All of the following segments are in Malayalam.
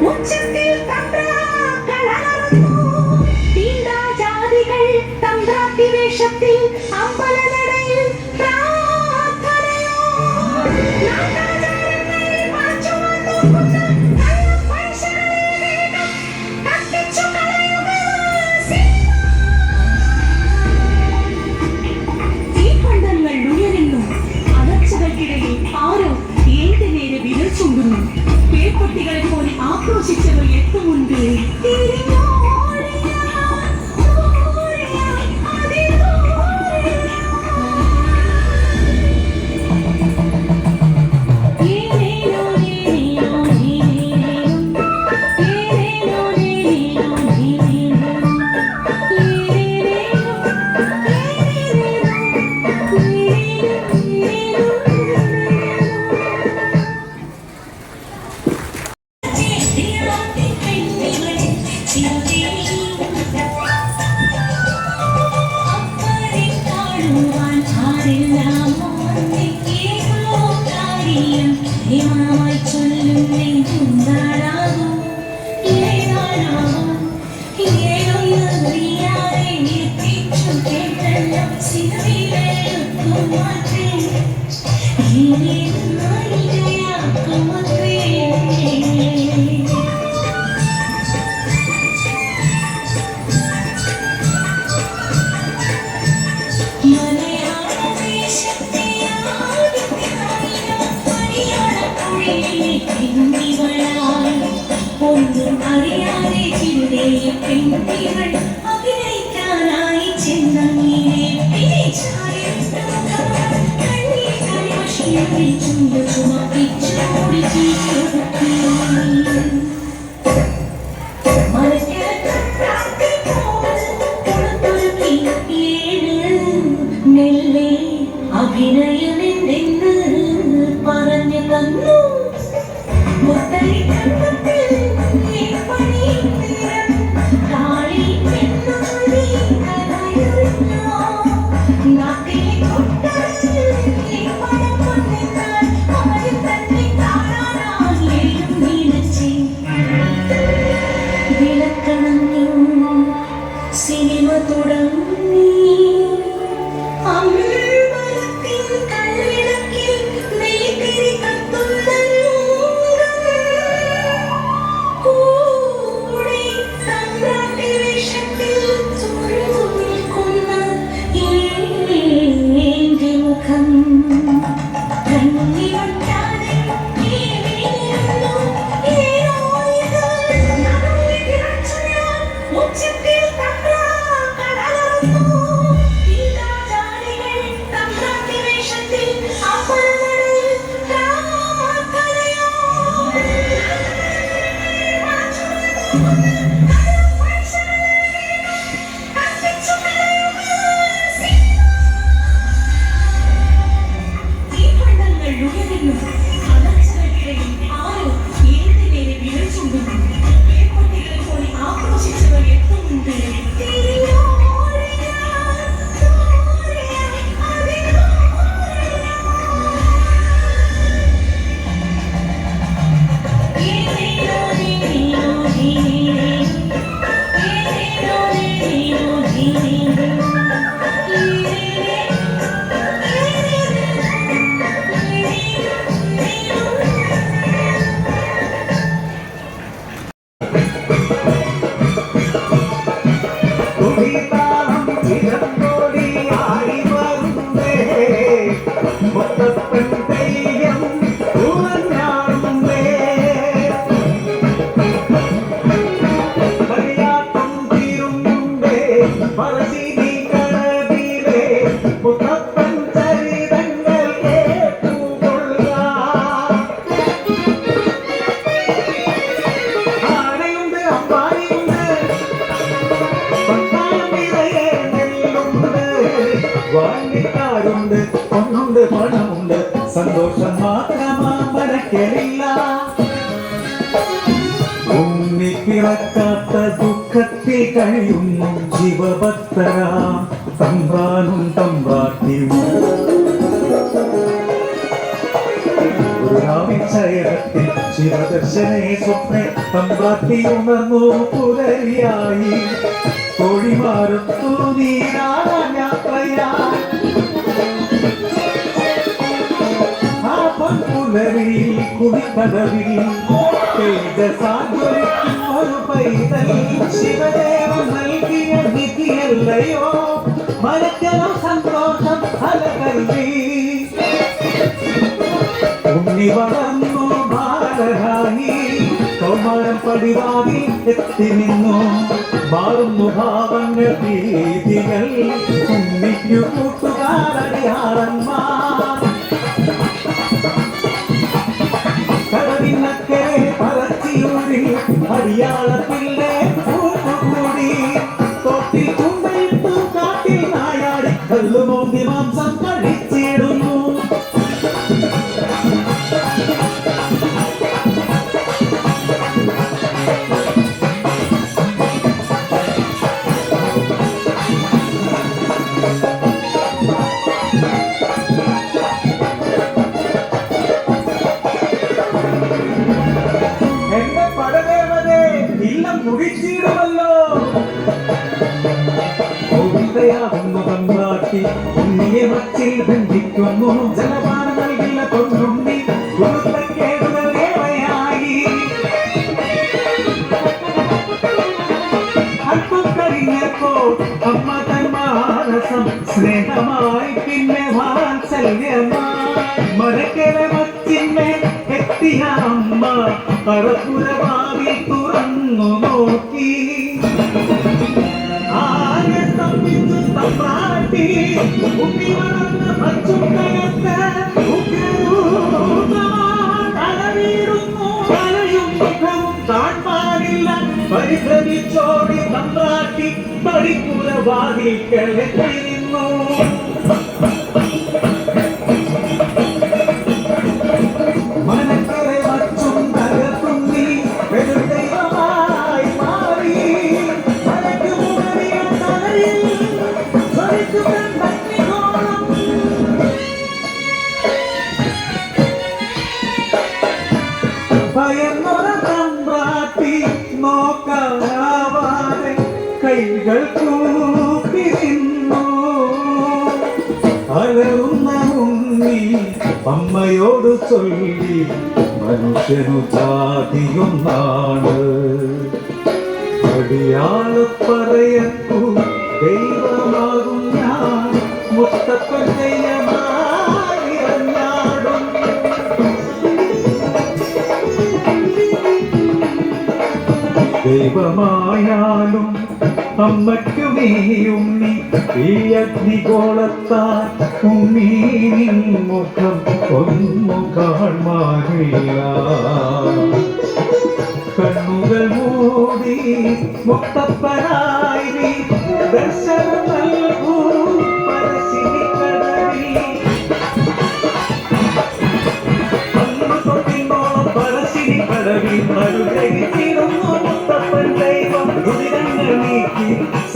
What? പെൺകുട്ടികളാൽ ഒന്നും അറിയാതെ ചിന്തയെ പെൺകുട്ടികൾ അഭിനയിക്കാനായി ചെന്നങ്ങനെ ചുമപ്പിച്ചു ശിവഭക്തരാം തമ്പ്രാനും തമ്പ്രാട്ടിയും ഒരു രാവിച്ചയത്തിൽ ശിവദർശനെ സ്വപ്നെ തമ്പ്രാട്ടി ഉണർന്നു പുലരിയായി കോഴിമാരത്തു നീരാടാൻ യാത്രയായി ആ പൊൻപുലരിൽ കുടിക്കടവിൽ തേജസാജ്വലിക്കും ഒരു പൈതൽ ശിവദേവൻ നൽകിയ വിധിയല്ലയോ? മരക്കലം സന്തോഷം അലകല്ലി ഉണ്ണി വളർന്നു ഭാരഹാനി കൗമാരം പടിവാതിൽ എത്തി നിന്നു. മാറുന്നു ഭാവങ്ങൾ രീതികൾ ഉണ്ണിക്കു കൂട്ടുകാരടിയാറന്മാർ സ്നേഹമായി പിന്നെ വാത്സല്യമായി മരക്കര മച്ചിന്മേ എത്തിയ അമ്മ പറപ്പുരവാതിൽ തുറന്നു നോക്കി ആരെ തമ്മിച്ചു തമ്പാട്ടി ഉണ്ണി വളർന്ന പച്ചുക്കയത്ത് പരിഭ്രമിച്ചോടി തമ്പ്രാട്ടി പടിപ്പുരവാതിൽ കിളക്കി ദൈവമായാലും അമ്മയ്ക്കു നീ ഉണ്ണി ഈ അഗ്നിഗോളത്താൽ നിൻ മുഖം ഒന്നു കാണാനില്ല കണ്ണുകൾ മൂടി മുത്തപ്പനായി ദർശനം നൽകൂ.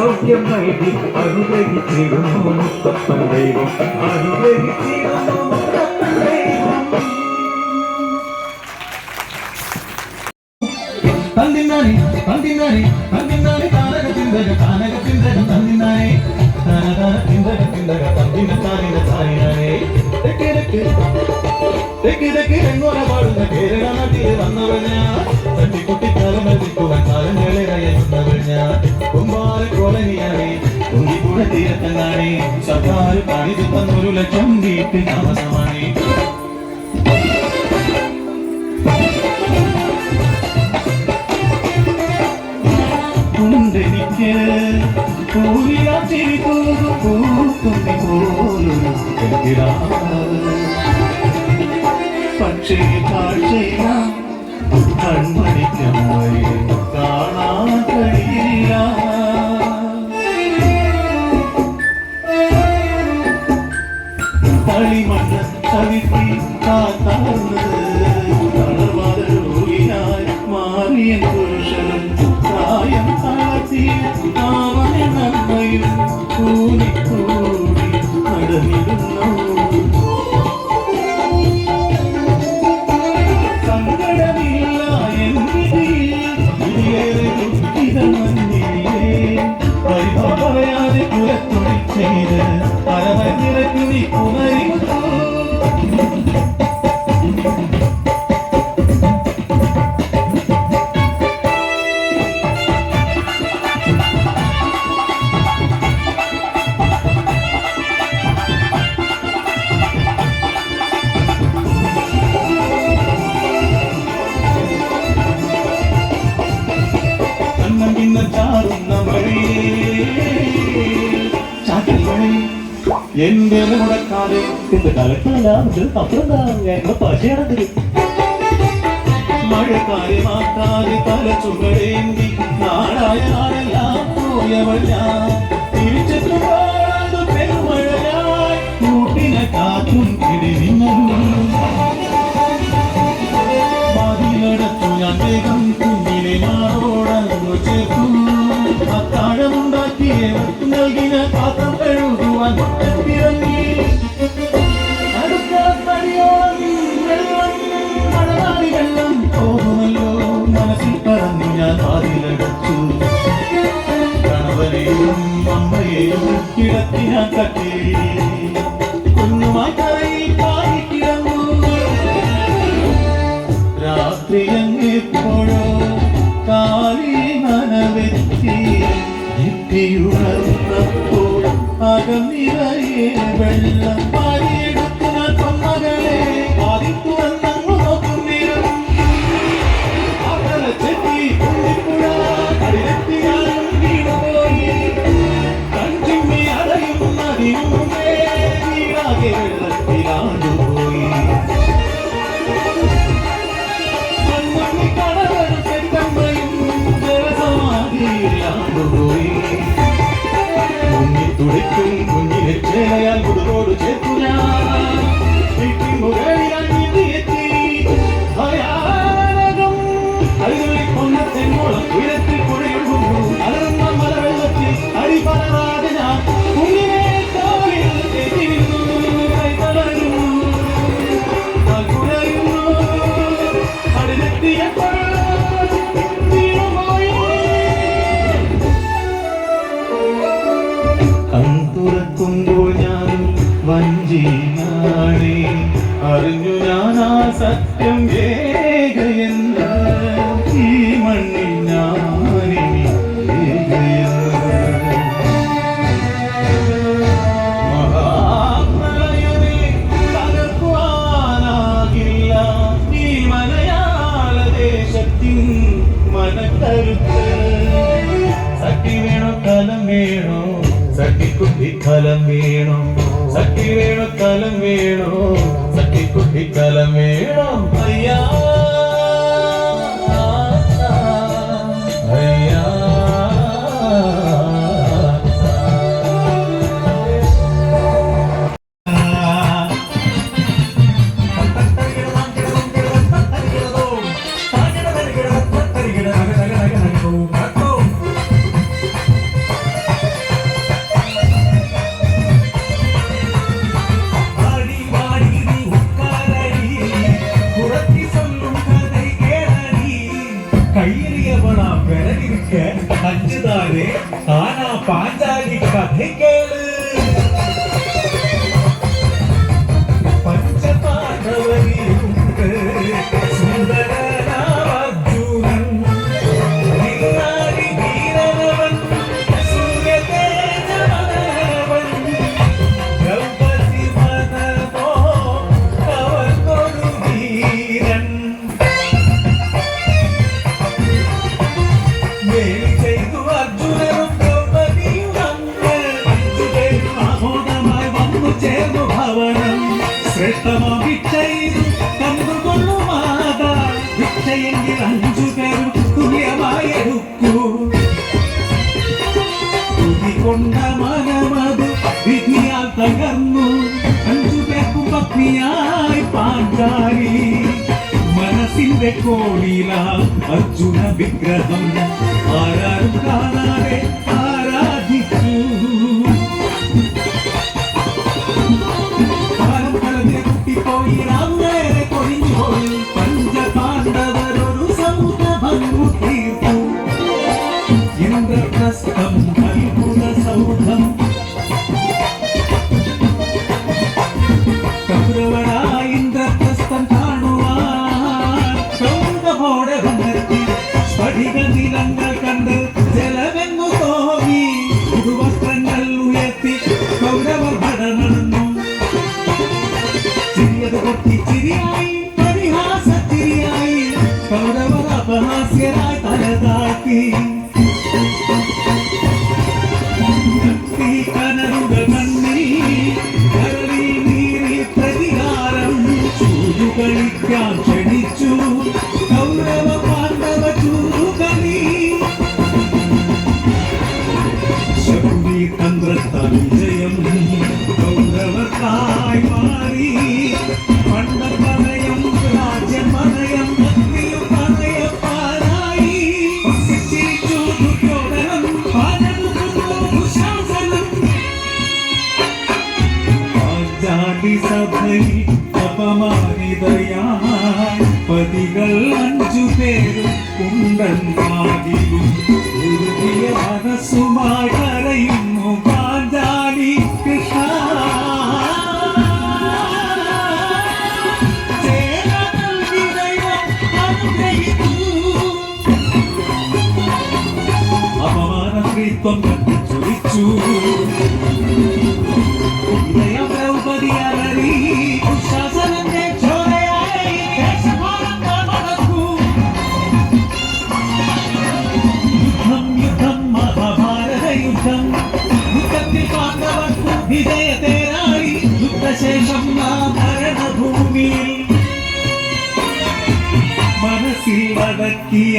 സൗഖ്യം നൽകി അനുഗ്രഹിച്ചിരുന്നു മുത്തപ്പൻ ദൈവം. അനുഗ്രഹിച്ചിരുന്നു മുത്തപ്പൻ ദൈവം. തന്നിന്നാനെ തന്നിന്നാനെ തന്നിന്നാനെ താരക ചിന്തക താനക ചിന്തക തന്നിന്നാനെ താന താന ചിന്തക ചിന്തക തന്നിന താനിന താനിനാനെ തെക്ക് തെക്ക് തെക്ക് തെക്ക് എങ്ങോര പാടുന്ന കേരള നാട്ടിൽ വന്നവൾ കുമ്പാല കോളനിയാണേ കുങ്കിപ്പുഴ തീരത്തങ്ങാണേ? സർക്കാർ കാണിച്ചു തന്നൊരു ലക്ഷം വീട്ടിൽ താമസമാണേ. ഉണ്ടെനിക്ക് പൂവിലാച്ചിരി പോകും പൂത്തുമ്പി പോലൊരു കളിമണ്ണ് തവിട്ടി കാത്താർന്ന് തളർവാദ രോഗിയായി മാറിയ പുരുഷനും പ്രായം തളർത്തിയ ആവണ നന്മയും കൂടിക്കൂടി നടന്നിരുന്നു സങ്കടമില്ല എന്തിരില്ല ഇടിയേറെ ദുഃഖിതമഞ്ഞിലേ പരിഭവയാതെ 你，我们灵。എന്റെ മുടക്കാതെ. ഇത് കലക്കല്ല അപ്പുറം എന്റെ പശയാണത് മാറ്റാതെ തല ചുമടേന്തി നാടായ നാടെല്ലാം പോയവൾ ഞാൻ തിരിച്ചെത്തുമ്പോൾ പെരുമഴയായി. ഞാൻ കുഞ്ഞിനെ മാറോടങ്ങു ചേർത്തു അത്താഴമുണ്ടാക്കിയ നൽകിന പാത്രം കഴുകുവാൻ വെള്ളം പോകുമല്ലോ. മനസ്സിൽ പറഞ്ഞു ഞാൻ വാതിലടച്ചു. കണവനെയും അമ്മയെയും കിടത്തി ഞാൻ കട്ടി എത്തിയുണർന്നപ്പോൾ നിറയെ വെള്ളം തുടിക്കും കുഞ്ഞിനെ ചേലയാൽ മുതുകോട് ചേർത്തു ಮಾಡಿದ್ದಾರೆ ಆನ ಪಾಂಚಾಲಿ ಕಥೆ പാഞ്ചാലി മനസ്സിന്റെ കോടിയിലാ അർജുന വിഗ്രഹം. ആരാരും കാണാതെ ஆதி சபை அபமானிதையாய் பதிகள் அஞ்சு பேரும் குண்டன் ஆகியும் உருகிய மனசுமாய் கரையும் பாஞ்சாலி கிருஷ்ணா. అపమాన ప్రీత్వం വിജയതേരാളി യുദ്ധശേഷം ആ ഭരണഭൂമിയിൽ മനസ്സിൽ വടക്കിയ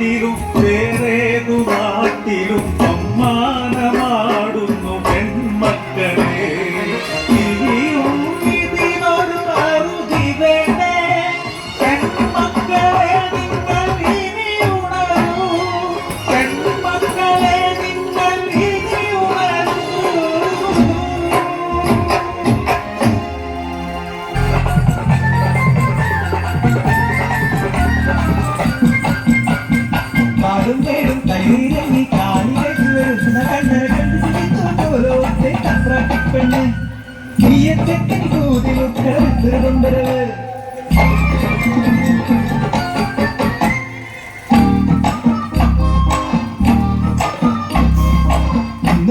നാട്ടിലും വേറേതു നാട്ടിലും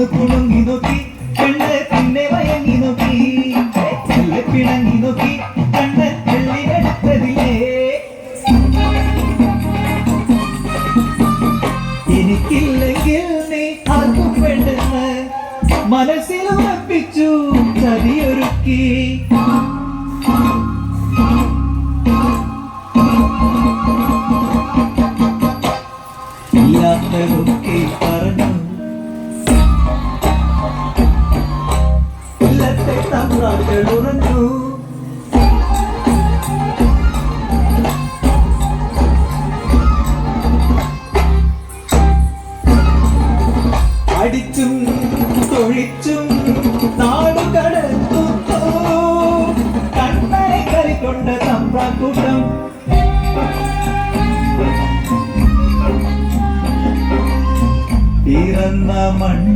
നോക്കി പെണ്ണ് പിന്നെ വയങ്ങി നോക്കി പിണങ്ങി നോക്കി. மண்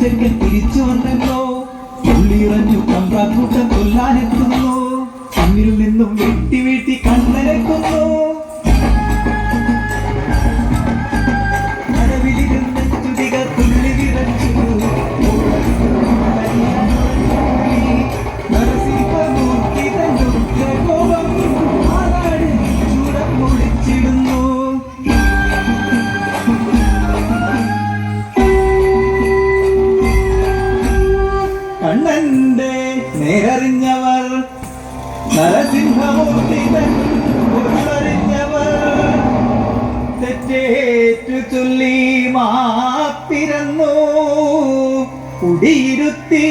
ചെക്കൻ തിരിച്ചു വന്നല്ലോ. പുള്ളിയിറഞ്ഞു കമ്പ്രാക്കൂട്ടം കൊല്ലാനെത്തുന്നു. എന്നിൽ നിന്നും തന്നെ അറിഞ്ഞവർ നരസിംഹമൂർത്തി തെറ്റേറ്റു ചൊല്ലി മാപ്പിരന്നു കുടിയിരുത്തി